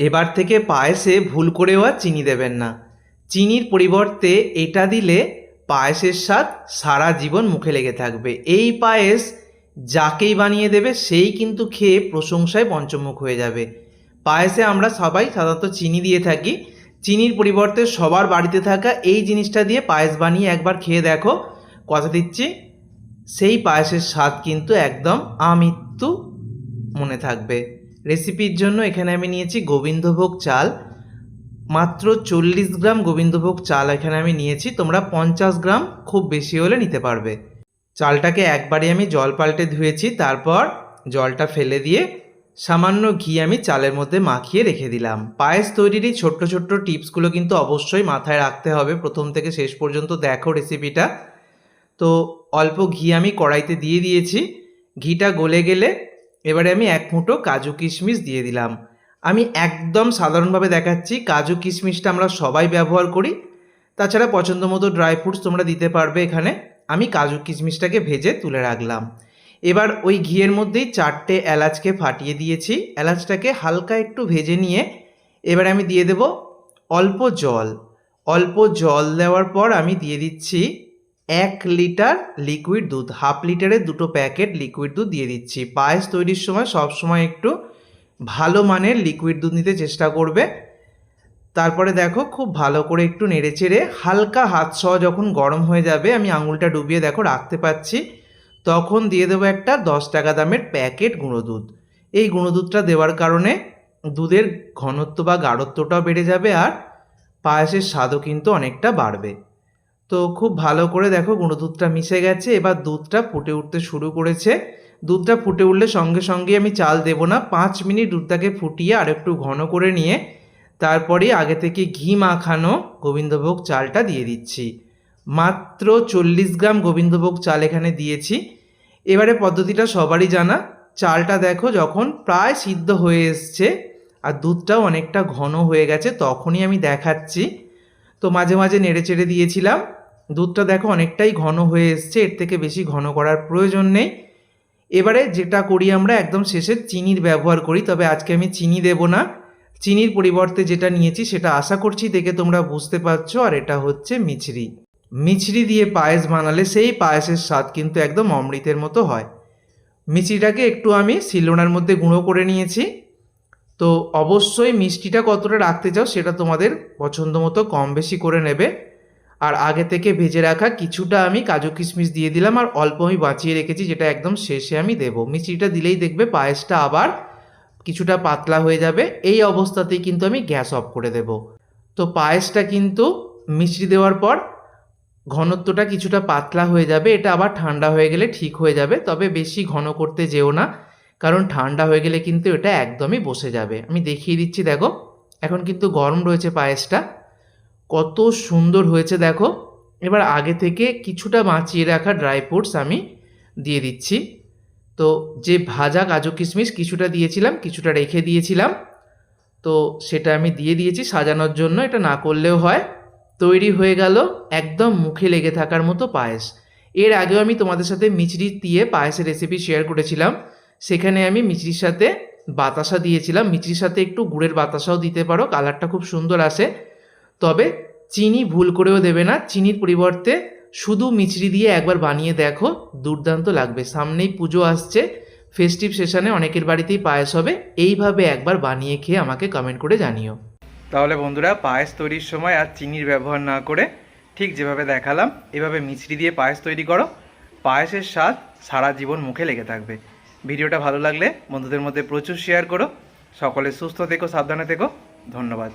এবার থেকে পায়েসে ভুল করেও আর চিনি দেবেন না। চিনির পরিবর্তে এটা দিলে পায়েসের স্বাদ সারা জীবন মুখে লেগে থাকবে। এই পায়েস যাকেই বানিয়ে দেবে, সেই কিন্তু খেয়ে প্রশংসায় পঞ্চমুখ হয়ে যাবে। পায়েসে আমরা সবাই সাধারণত চিনি দিয়ে থাকি। চিনির পরিবর্তে সবার বাড়িতে থাকা এই জিনিসটা দিয়ে পায়েস বানিয়ে একবার খেয়ে দেখো। কথা দিচ্ছি, সেই পায়েসের স্বাদ কিন্তু একদম আমৃত্যু মনে থাকবে। রেসিপির জন্য এখানে আমি নিয়েছি গোবিন্দভোগ চাল। মাত্র চল্লিশ গ্রাম গোবিন্দভোগ চাল এখানে আমি নিয়েছি। তোমরা পঞ্চাশ গ্রাম খুব বেশি হলে নিতে পারবে। চালটাকে একবারে আমি জল পাল্টে ধুয়েছি। তারপর জলটা ফেলে দিয়ে সামান্য ঘি আমি চালের মধ্যে মাখিয়ে রেখে দিলাম। পায়েস তৈরির এই ছোট্ট ছোট্ট টিপসগুলো কিন্তু অবশ্যই মাথায় রাখতে হবে। প্রথম থেকে শেষ পর্যন্ত দেখো রেসিপিটা তো অল্প ঘি আমি কড়াইতে দিয়ে দিয়েছি। ঘিটা গলে গেলে এবারে আমি এক মুঠো কাজু কিশমিশ দিয়ে দিলাম। আমি একদম সাধারণভাবে দেখাচ্ছি কাজু কিশমিশটা আমরা সবাই ব্যবহার করি। তাছাড়া পছন্দ মতো ড্রাই ফ্রুটস তোমরা দিতে পারবে এখানে। আমি কাজু কিশমিশটাকে ভেজে তুলে রাখলাম। এবার ওই ঘিয়ের মধ্যেই চারটে এলাচকে ফাটিয়ে দিয়েছি। এলাচটাকে হালকা একটু ভেজে নিয়ে এবার আমি দিয়ে দেব অল্প জল। অল্প জল দেওয়ার পর আমি দিয়ে দিচ্ছি এক লিটার লিকুইড দুধ, হাফ লিটারের দুটো প্যাকেট লিকুইড দুধ দিয়ে দিচ্ছি। পায়েস তৈরির সময় সব সময় একটু ভালো মানের লিকুইড দুধ নিতে চেষ্টা করবে। তারপরে দেখো, খুব ভালো করে একটু নেড়েচেড়ে হালকা হাত সহ যখন গরম হয়ে যাবে, আমি আঙুলটা ডুবিয়ে দেখো রাখতে পাচ্ছি, তখন দিয়ে দেবো একটা দশ টাকা দামের প্যাকেট গুঁড়ো দুধ। এই গুঁড়ো দুধটা দেওয়ার কারণে দুধের ঘনত্ব বা গাঢ়ত্বটাও বেড়ে যাবে আর পায়েসের স্বাদও কিন্তু অনেকটা বাড়বে। তো খুব ভালো করে দেখো গুঁড়ো দুধটা মিশে গেছে, এবার দুধটা ফুটে উঠতে শুরু করেছে। দুধটা ফুটে উঠলে সঙ্গে সঙ্গে আমি চাল দেবো না, পাঁচ মিনিট দুধটাকে ফুটিয়ে আর একটু ঘন করে নিয়ে তারপরে আগে থেকে ঘি মাখানো গোবিন্দভোগ চালটা দিয়ে দিচ্ছি। মাত্র চল্লিশ গ্রাম গোবিন্দভোগ চাল এখানে দিয়েছি। এবারে পদ্ধতিটা সবারই জানা, চালটা দেখো যখন প্রায় সিদ্ধ হয়ে এসছে আর দুধটাও অনেকটা ঘন হয়ে গেছে, তখনই আমি দেখাচ্ছি। তো মাঝে মাঝে নেড়ে চেড়ে দিয়েছিলাম দুধটা দেখো অনেকটাই ঘন হয়ে এসছে, এর থেকে বেশি ঘন করার প্রয়োজন নেই। এবারে যেটা করি আমরা, একদম শেষে চিনির ব্যবহার করি, তবে আজকে আমি চিনি দেব না। চিনির পরিবর্তে যেটা নিয়েছি সেটা আশা করছি দেখে তোমরা বুঝতে পারছ, আর এটা হচ্ছে মিছরি। মিছরি দিয়ে পায়েস বানালে সেই পায়েসের স্বাদ কিন্তু একদম অমৃতের মতো হয়। মিছরিটাকে একটু আমি শিলনোড়ার মধ্যে গুঁড়ো করে নিয়েছি। তো অবশ্যই মিষ্টিটা কতটা রাখতে চাও সেটা তোমাদের পছন্দ মতো কম বেশি করে নেবে। আর আগে থেকে ভেজে রাখা কিছুটা আমি কাজু কিশমিশ দিয়ে দিলাম আর অল্প আমি বাঁচিয়ে রেখেছি, যেটা একদম শেষে আমি দেবো। মিষ্টিটা দিলেই দেখবে পায়েসটা আবার কিছুটা পাতলা হয়ে যাবে। এই অবস্থাতেই কিন্তু আমি গ্যাস অফ করে দেব। তো পায়েসটা কিন্তু মিষ্টি দেওয়ার পর ঘনত্বটা কিছুটা পাতলা হয়ে যাবে। এটা আবার ঠান্ডা হয়ে গেলে ঠিক হয়ে যাবে, তবে বেশি ঘন করতে যেও না, কারণ ঠান্ডা হয়ে গেলে কিন্তু এটা একদমই বসে যাবে। আমি দেখিয়ে দিচ্ছি, দেখো। এখন কিন্তু গরম রয়েছে পায়েসটা। কত সুন্দর হয়েছে, দেখো। এবার আগে থেকে কিছুটা বাঁচিয়ে রাখা ড্রাই ফ্রুটস আমি দিয়ে দিচ্ছি। তো যে ভাজা কাজু কিশমিশ কিছুটা দিয়েছিলাম, কিছুটা রেখে দিয়েছিলাম। তো সেটা আমি দিয়ে দিয়েছি সাজানোর জন্য, এটা না করলেও হয়। তৈরি হয়ে গেল একদম মুখে লেগে থাকার মতো পায়েস। এর আগেও আমি তোমাদের সাথে মিচড়ি দিয়ে পায়েসের রেসিপি শেয়ার করেছিলাম। সেখানে আমি মিচড়ির সাথে বাতাসা দিয়েছিলাম। মিচড়ির সাথে একটু গুড়ের বাতাসাও দিতে পারো কালারটা খুব সুন্দর আসে। তবে চিনি ভুল করেও দেবে না। চিনির পরিবর্তে শুধু মিচড়ি দিয়ে একবার বানিয়ে দেখো, দুর্দান্ত লাগবে। সামনেই পুজো আসছে ফেস্টিভ সেশনে অনেকের বাড়িতেই পায়েস হবে। এইভাবে একবার বানিয়ে খেয়ে আমাকে কমেন্ট করে জানিও। তাহলে বন্ধুরা, পায়েস তৈরির সময় আর চিনির ব্যবহার না করে ঠিক যেভাবে দেখালাম, এভাবে মিছরি দিয়ে পায়েস তৈরি করো। পায়েসের স্বাদ সারা জীবন মুখে লেগে থাকবে। ভিডিওটা ভালো লাগলে বন্ধুদের মধ্যে প্রচুর শেয়ার করো। সকলে সুস্থ থেকো, সাবধানে থেকো। ধন্যবাদ।